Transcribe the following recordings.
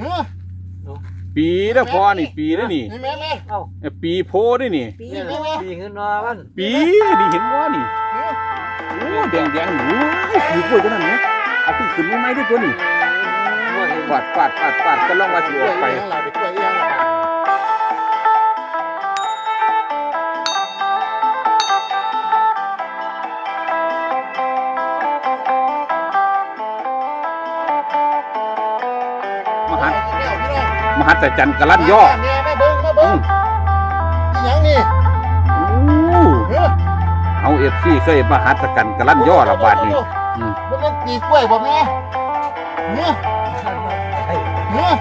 เฮ้ยปีแล้วพอนี่ปีแล้วนี่นี่แม่แม่เอ้าเอ้ยปีโพได้นี่ ปีนี่นี้แม่ปีขึ้นนอมันปีนี่เห็นว่านี่เฮ้ยโอ้แดงแดงๆหนูปีกล้วยตัวนั้นเนี่ยเอาขึ้นขึ้นไม่ไหมด้วยตัวนี้ว่าเห็นปาดปาดปาดปาดก็ลองมาสิกล้อวยอกไปเอียงล่ะเด็กกล้วยเอี มหัศพี่น้องพี่น้องมหัศจรรย์กะลั่นย่อแม่แม่เบิ้งแม่เบิ้งอีหยังนี่โอ้เฮ้ยเอาเอฟซีเคยมหัศจรรย์กะลั่นย่อระบาดนี่อืมมันเป็นปีกล้วยบ่แม่เฮ้ยเฮ้ย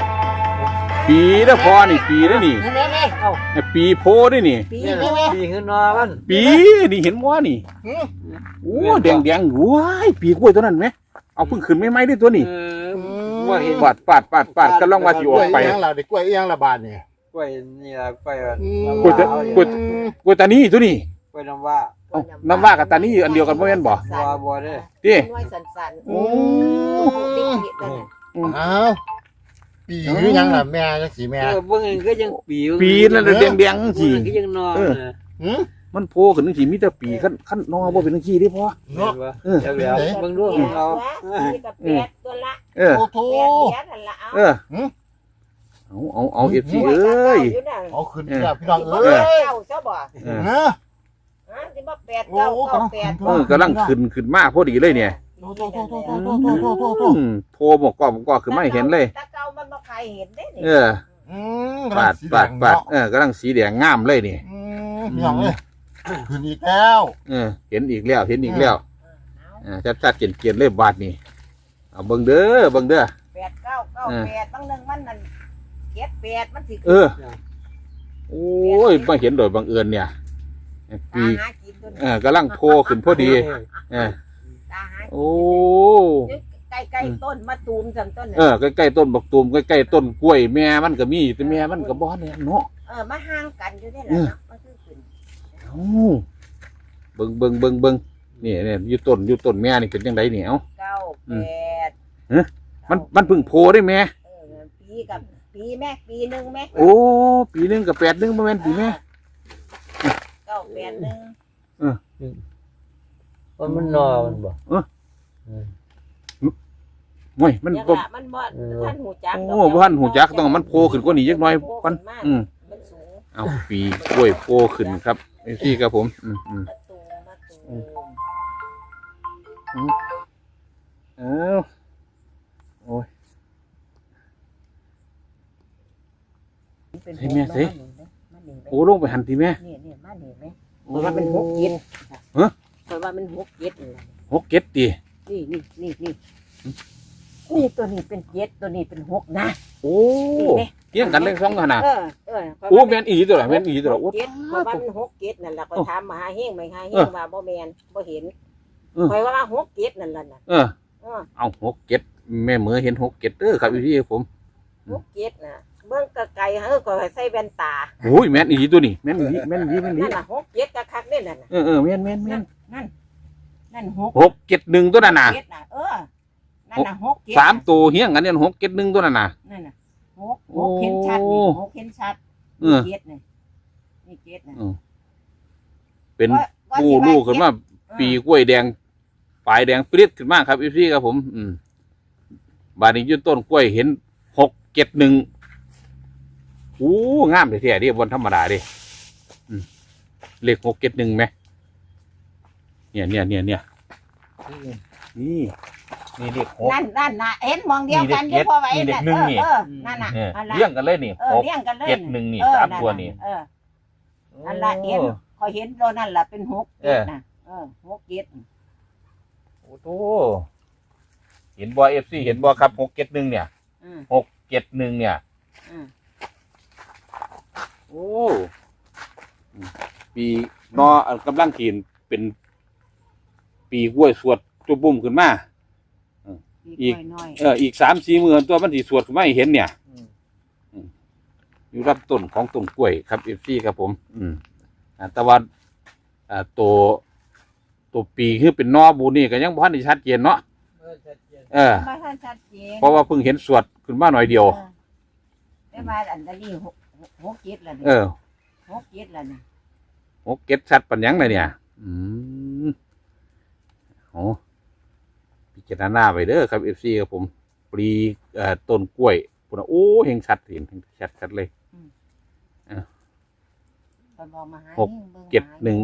ปีแล้วพอนี่ปีแล้วนี่นี่แม่แม่เอ้าเอ้ยปีโพได้นี่ ปีนี่นี้แม่แม่ปีขึ้นนอมันปีนี่เห็นว่านี่เฮ้ยโอ้แดงแดงๆว้ายปีกล้วยตัวนั้นไหมเอาเพิ่งขึ้นไม่ไหมด้วยตัวนี้เออ ว่าเห็นปาดปาดปาดปาดก็ลองมาสิกอล้อวยกไปเอียงล่ะเด็กกล้วยเอียงล่ะบาดนี่กล้วยนี่ละกล้วยกล้วยจะกล้วยกล้วยตานี่ตัวนี้ กล้วยน้ำว่า เอ้าน้ำว่ากับตานี่อันเดียวกันบ่แม่นบ่บัวบัวเด้อดิน้อยสันๆโอ้ติ๊กๆนั่นน่ะอ้าวปีหรือยังล่ะแม่จังสีแม่เออเบิ่งอันก็ยังปีปีนั่นน่ะแดงแดงๆเบิ่สิงอันก็ยังนอนนะหืม มันโผล่ขึ้นจังซี่มีแต่ปีขั้นขั้นนอบ่เป็นจังซี่เด้พ่อเนาะเออเดี๋ยวเดี๋ยวเบิ่งดูของเราปีกับแปดตัวละเออโอ้โถแปดเหรียญนั่นละเอาเออหืมเอาเอาเอาเอฟซีเอ้ยเอาขึ้นแล้วพี่น้องเอเอ้อยเก้าซะบ่เออเฮ้ยฮะสิบ่แปดโอ้เก้าโหเก้าแปดเออกำลังขึ้นขึ้นมาพอดีเลยเนี่ยโอ้โถโถโถโถโถโถโถโถโถอืมโผล่หมอกกอบหมอกกอบขึ้นมาให้เห็นเลยตะเก้ามันบ่ใครเห็นได้นี่เอออืมปาดปาดปาดเออกำลังสีแดงงามเลยนี่อืมพี่น้องเอ้ย ขึ้นอีกแล้ว เออเห็นอีกแล้วเห็นอีกแล้วอ่าชัดชัดเกียนเกียนเลยบาดนี่เอาเบิ่งเด้อเบิ่งเด้อ แปดเก้าเก้าแปดบางหนึงมันนั่นเจ็ดแปดมันสิเออ โอ้ยมาเห็นโดยบังเอิญเนี่ยปีตาหากินตัวเออกำลังโผล่ขึ้นพอดีเออตาหากินโอ้ ใกล้ๆต้นมะตูมจังต้นเออใกล้ๆต้นบักตูมใกล้ๆต้นกล้วยแม่มันก็มีแต่แม่มันก็บ่เนี่ยเนาะ เออมาห่างกันอยู่นี่แหละเนาะมันคื อขึ้นเอ้าเบิ่งเบิ่งเบิ่งเบิ่งนี่เนี่ยอยู่ต้นอยู่ต้นแม่นี่เป็นจังไดนี่เอ้า เก้าแปดเอ๊ะ มันมันเพิ่งโผล่ได้แม่เออปีกับปีแม่ปีหนึ่งแม่โอ้ ปีหนึงกับแปดหนึงบ่แม่นปีแม่ เก้าแปดหนึ่งว่ามันนอมันบ่โอ้ยมันยังบ่ ละมันบ่ท่านหูจักโอ้บ่ทันหูจักต้องให้มันโผล่ขึ้นกว่านี้จักหน่อยก่อนอืม มันสูงเอาปีกล้วยโผล่ขึ้นครับไอ้ซี่ครับผมอืมอืมมะตูมมะตูมเอ้าโอ้ย เป็นเฮ้ยแม่เฮ้ยมันนี่โอ้ลงไปหันทีแม่นี่นี่มันนี่ไหมเพราะว่ามันหกเจ็ดฮะ เพราะว่ามันหกเจ็ดนี่ล่ะหกเก็ดตีนี่นี่นี่นี่นี่ตัวนี้เป็นเจ็ดตัวนี้เป็นหกนะโอ้ นี่แม่ เที่ยงกันเลยสองขนาดเออเออเพราะโอ้ว่าแม่นอีตัวละแม่นอีตัวละโอ้หกเจ็ดเพราะว่ามันหกเจ็ดนั่นแหละก็ถามมหาเฮงไหมหาเฮเองอว่าบ่แมนบ่เห็นเออ คอยว่าหกเจ็ดนั่นล่ะน่ะเออ เออเอาหกเก็ดแม่เหมือเห็นหกเก็ดเด้อครับพี่ผมหกเจ็ดน่ะเบิ่งไกลๆเออก็ให้ใส่แว่นตาโอ้ยแม่นอีตัวนี้แม่นอีแม่นอีแม่นอีนั่นน่ะหกเจ็ดกะคักนี่นั่นน่ะเออเออแม่นแม่นแม่นนั่นนั่นหกหกเก็ดหนึ่งตัวนั้นน่ะเจ็ดน่ะเออนั่นน่ะหกเจ็ดสามตัวเฮี้ยงกันเนี่ยหกเก็ดหนึ่งตัวนั้นน่ะนั่นน่ะ หกหกเห็นชัดนี่โอ้หกเห็นชัดเออเจ็ดนี่นี่เจ็ดน่ะเป็นว่าว่าปูสิว่าลูกขึ้นมาเจ็ดปีกล้วยแดงปลายแดงปริ๊ดขึ้นมาครับพี่ครับผม อืมบานนี้อยืนต้นกล้วยเห็นหกเก็ดหนึ่งโอ้งามเลยแท้ๆดิบนธรรมดาดิอืมเลขหกเก็ดหนึ่งไหมเนี่ยเนี่ยเนี่ยเนี่ยนี่ นี่เลขหก นั่นนั่นน่ะเห็นมองเดียวกันนี่เด็กพอไว้นี่เด็กน่ะหนึ่งเออนี่เออนั่นน่ะเนี่ยอันละเลี้ยงกันเลยนี่เอหอกเลี้ยงกันเลยเจ็ดหนึ่งนี่เออสามตัวนี่ เออ นั่นละเอ็มพอเห็นตัวนั่นล่ะเป็นหกเอเจ็ดอน่ะเออหกเจ็ดโอ้โหเห็นบอเอฟซีเห็นบอครับหกเก็ดหนึ่งเนี่ยอืมหกเจ็ดหนึ่งเนี่ย อืมโอ้อืมปีนออันกำลังขีนเป็น ปีกล้วยสวดตัวบุ่มขึ้นมา อีอีกกน้อยเอออีกสามสี่หมื่นตัวมันสีสวดขึ้นมาให้เห็นเนี่ยอยู่รับต้นของต้นกล้วยครับเอฟซีครับผม อืมอ่าแต่ว่าอ่าตัวตัวปีคือเป็นนอบูนี่ก็ยังบ่ทันได้ชัดเจนเนาะเออชัดเจนเออไม่ทันชัดเจนเพราะว่าเพิ่งเห็นสวดขึ้นมาหน่อยเดียวเออแต่ว่าอันนี้หกหกเจ็ดละเอเนี่ยอหกเจ็ดละเนี่ยหกเก็ดชัดปัญญังเลยเนี่ย อืมโอ้พิ จารณาไปเด้อครับเอฟซีครับผมปลีเอ่อต้นกล้วยปุ่นโอ้เฮงชัดเห็นชัดชัดเลยตอนบอกมาหาหกเจ็ดหนึ่ง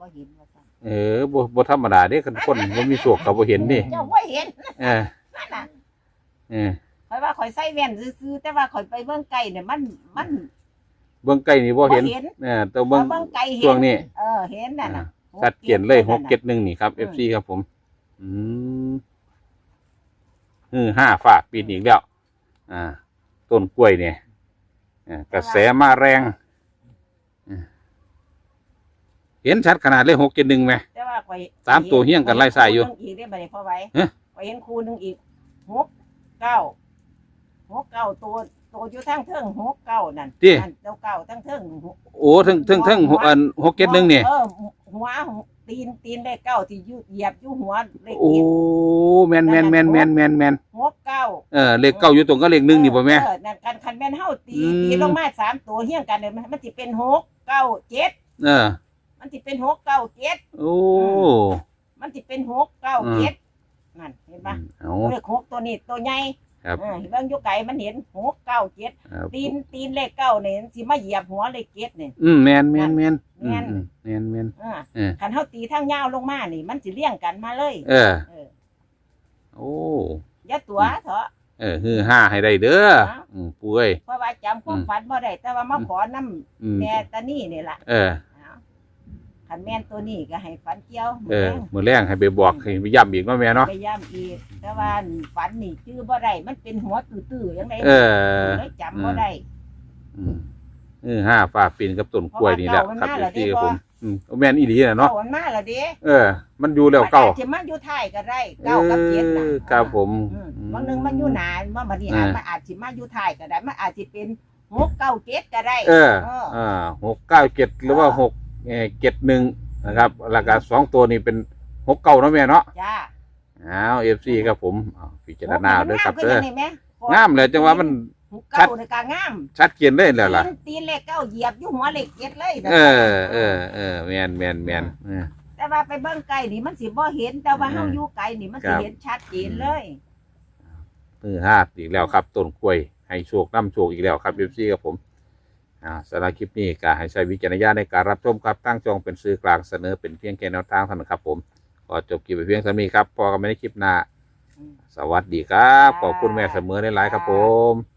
บ่เห็นว่าซั่นเออบ่บ่ธรรมดาเด้คนคนบ่มีโชคเขาบ่เห็นนี่เจ้าบ่เห็นเออนั่นน่ะเออข่อยว่าข่อยใส่แว่นซื่อๆแต่ว่าข่อยไปเบิ่งไกลเนี่ยมันมันเบิ่งใกล้นี่บ่เห็นบ่เห็นเออแต่เบิ่งพอเบิ่งไกลเห็นช่วงนี้เออเห็นนั่นน่ะชัดเจนเลยหกนั่นน่ะเจ็ดหนึ่งนี่ครับอื FC มครับผม อืม อือห้าฝากปีนอีกแล้ว อ่า ต้นกล้วยเนี่ยอ่ากระแสมาแรงอ่าเห็นชัดขนาดเลยหกเจ็ดหนึ่งไหม แต่ว่าข่อยสามตัวเฮี้ยงกันไล่สายอยู่ข่เห็นคู่หนึ่งอีกได้บ่ได้พอไว้ฮะ ข่อยเห็นคู่หนึงอีกหกเก้าหกเก้าตัวตัวอยู่ทั้งเทิงหกเก้านั่นที่นั่นเจ้าเก้าทั้งเทิงหกโอ้ถึงถึงถึงหกอันหกเจ็ดหนึ่งเนี่ยเออหัว ตีนตีนเลขเก้าที่อยู่เหยียบอยู่หัวเลขโอ้เจ็ดแมนแมนแมนแมนแมนแมนหกเก้าเออเลขเก้าอยู่ตรงก็เลขหนึ่งนี่ป่ะแม่ เออนั่นกันคันแม่นเฮาตีอืม ตีลงมาสามตัวเฮี้ยงกันเลยมันมันสิเป็นหกเก้าเจ็ดเออ มันสิเป็นหกเก้าเจ็ดโอ้มันสิเป็นหกเก้าเจ็ดนั่นเห็นปะเอาเลขหกตัวนี้ตัวใหญ่ ครับเออเห็นบางอยู่ไกลมันเห็นหกเก้าเจ็ดครับตีนตีนเลขเก้าเนี่ยสิมาเหยียบหัวเลขเจ็ดเนี่ย อืมแมนแมนแมนแม่นอืมแมนแมนอ่าเออคันเฮาตีทางยาวลงมานี่ มันสิเลี่ยงกันมาเลยเออ เออโอ้ อย่าตัวเถอะ เออฮือห้าให้ได้เด้อครับ อืมป่วยเพราะว่าจำความอืมฝันบ่ได้แต่ว่ามาขอน้อืมำแม่ตานี่นี่ล่ะ เออเอา คันแม่นตัวนี้ก็ให้ฝันเกี่ยวเออมือแรงให้ไปบอกให้ไปย้ำอีกเนาะแม่เนาะพยายามอีกแต่ว่าฝันนี่ชื่อบ่ได้มันเป็นหัวตื้อๆยังไงเออเลยจำบ่ได้อืมเออห้าฝากปีนกับต้นกล้วยนี่แหละครับเพราะว่าพี่เก่ามันมาแล้วกับผมเด้บ่อืมเอาแม่นอีหลีน่ะเนาะเก้ามันมาแล้วเด้เออ มันอยู่แล้วเก่ามันอจจะมันอยู่ท้ายก็ได้เก้ากับเจ็ดน่ะออครับผมอืมบางหนึงมันอยู่หนามันบัดนี้เออมันอาจสิมาอยู่ท้ายก็ได้มันอาจสิเป็นหกเก้าเจ็ดก็ได้เออเอออ่าหกเก้าเจ็ดหรือว่าหก เออเจ็ดหนึ่งนะครับแล้วก็สองตัวนี้เป็นหกเก้าเนาะแม่เนาะจ้าอ้าวเอฟซีครับผมอ้าวพิจารณาเด้อครับโอ้เด้ยอมันงามขึ้นจังนี่แม่งามเลยจังว่ามันหกเก้าในกลางงามชัดเจนเลยแล้วล่ะ ตีนตีนเลขเก้าเหยียบอยู่หัวเลขเจ็ดเลยเออเออเออแมนแมนแมนเออ แต่ว่าไปเบิ่งไกลนี่มันสิบ่เห็นแต่ว่าเออเฮาอยู่ไกลนี่มันครัสิบเห็นชัดเจนเลย มือห้าอีกแล้วครับต้นกล้วยให้โชคน้ำโชคอีกแล้วครับเอฟซีครับผมอ่า สำหรับคลิปนี้ก็ให้ใช้วิจารณญาณในการรับชมครับตั้งจองเป็นสื่อกลางเสนอเป็นเพียงแค่แนวทางเท่านั้นครับผมขอจบคลิปไปเพียงเท่านี้ครับพอกันไม่ได้คลิปหน้าอืมสวัสดีครับขอบคุณแม่เสมอในไลน์ครับผม